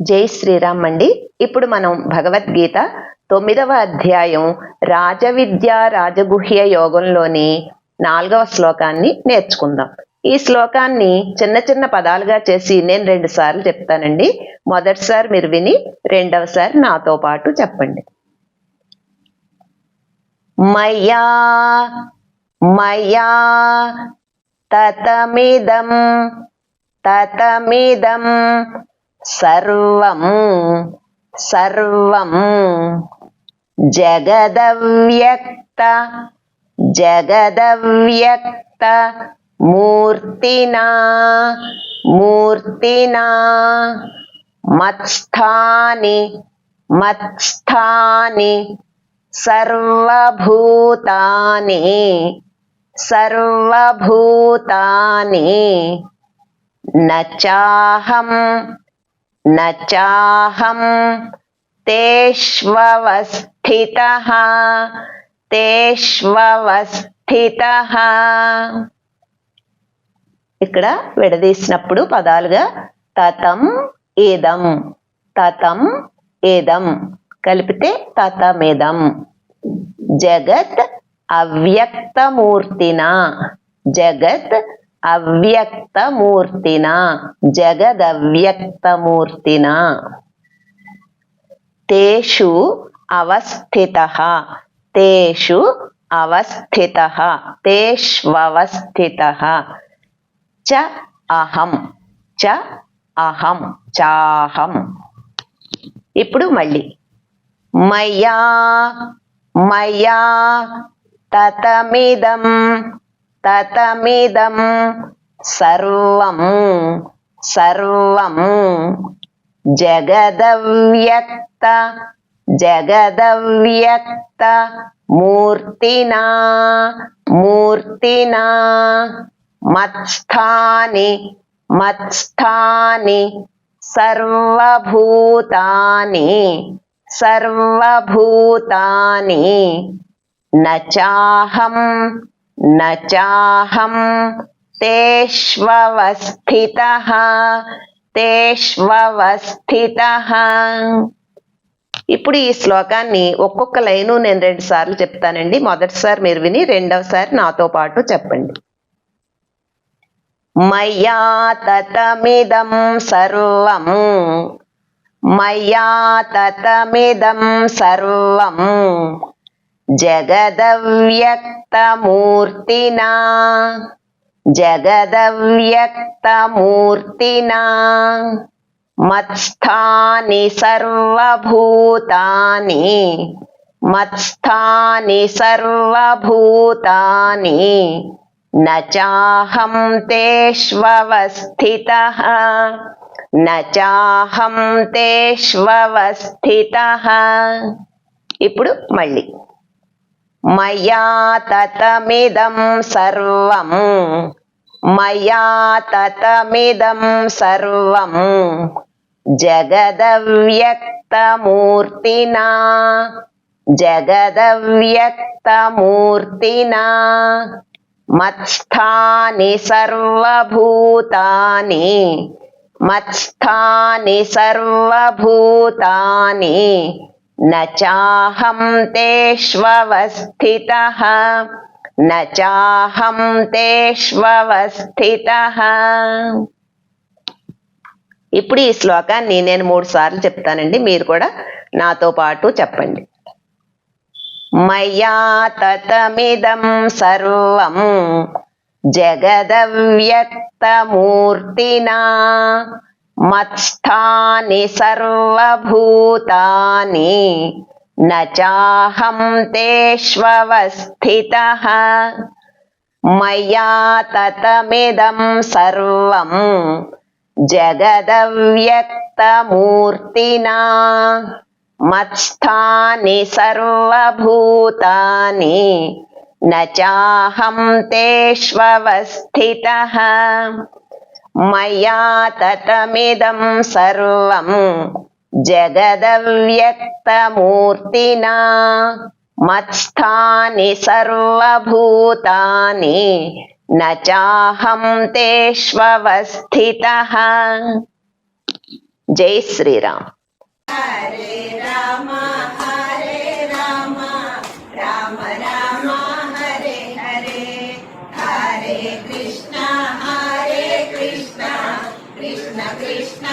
జై శ్రీరామ్ అండి. ఇప్పుడు మనం భగవద్గీత తొమ్మిదవ అధ్యాయం రాజవిద్య రాజగుహ్య యోగంలోని నాలుగవ శ్లోకాన్ని నేర్చుకుందాం. ఈ శ్లోకాన్ని చిన్న చిన్న పదాలుగా చేసి నేను రెండు సార్లు చెప్తానండి. మొదటిసారి మీరు విని రెండవసారి నాతో పాటు చెప్పండి. మయా మయా తతమిదం తతమిదం సర్వం సర్వం జగదవ్యక్త జగదవ్యక్త మూర్తినా మూర్తినా మత్స్థాని మత్స్థాని సర్వభూతాని సర్వభూతాని నచాహం నచాహం తేష్వస్థిత తేష్వస్థిత ఇక్కడ విడదీసినప్పుడు పదాలుగా తతం ఏదం తతం ఏదం కలిపితే తతమిదం. జగత్ అవ్యక్తమూర్తిన జగత్ అవ్యక్తమూర్తిన జగదవ్యక్తమూర్తిన. తేషు అవస్థిత తేషు అవస్థిత తేష్వస్థిత చ అహం చ అహం చాహం. ఇప్పుడు మళ్ళీ. మయా మయా తతమిదం. తతమిదం సర్వం సర్వం జగదవ్యక్త జగదవ్యక్త మూర్తినా మూర్తినా మత్స్థాని మత్స్థాని సర్వభూతాని సర్వభూతాని నచాహం నచాహం తేష్వస్థిత తేష్వస్థిత ఇప్పుడు ఈ శ్లోకాన్ని ఒక్కొక్క లైను నేను రెండు సార్లు చెప్తానండి. మొదటిసారి మీరు విని రెండవసారి నాతో పాటు చెప్పండి. మయా తతమిదం సర్వం మయా తతమిదం సర్వం. జగదవ్యక్తమూర్తినా. జగదవ్యక్తమూర్తినా. మత్స్థాని సర్వభూతాని. మత్స్థాని సర్వభూతాని. నాహం తేష్వస్థిత నాహం తేష్వస్థిత ఇప్పుడు మళ్ళీ. మయా తతమిదం సర్వం మయా తతమిదం సర్వం జగదవ్యక్తమూర్తినా జగదవ్యక్తమూర్తినా మత్స్థాని సర్వభూతాని మత్స్థాని సర్వభూతాని నాహం తేష్వస్థిత నచాహం తేష్వస్థిత ఇప్పుడు ఈ శ్లోకాన్ని నేను మూడు సార్లు చెప్తానండి మీరు కూడా నాతో పాటు చెప్పండి. మయా తతమిదం సర్వం జగదవ్యక్తమూర్తినా మత్స్థాని సర్వభూతాని నాహం తేష్వస్థిత మయా తతమిదం సర్వం జగదవ్యక్తమూర్తినా. మత్స్థాని సర్వభూతాని నాహం తేష్వస్థిత మయా తతమిదం సర్వం జగదవ్యక్తమూర్తినా మత్స్థాని సర్వభూతాని నాహం తేష్వస్థిత జై శ్రీరామ్ కృష్ణ